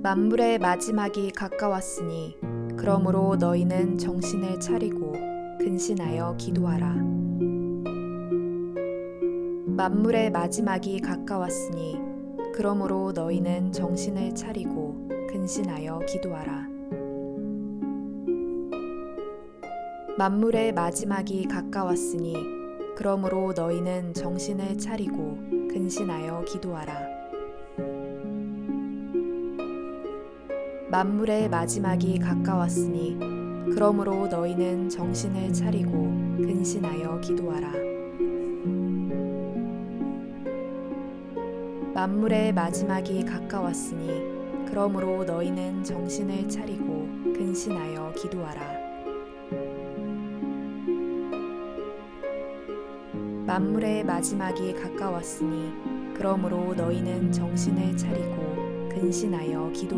만물의 마지막이 가까웠으니 그러므로 너희는 정신을 차리고 근신하여 기도하라. 만물의 마지막이 가까웠으니 그러므로 너희는 정신을 차리고 근신하여 기도하라. 만물의 마지막이 가까웠으니 그러므로 너희는 정신을 차리고 근신하여 기도하라. 만물의 마지막이 가까웠으니 그러므로 너희는 정신을 차리고 근신하여 기도하라. 만물의 마지막이 가까웠으니 그러므로 너희는 정신을 차리고 근신하여 기도하라. 만물의 마지막이 가까웠으니 그러므로 너희는 정신을 차리고 근신하여 기도하라.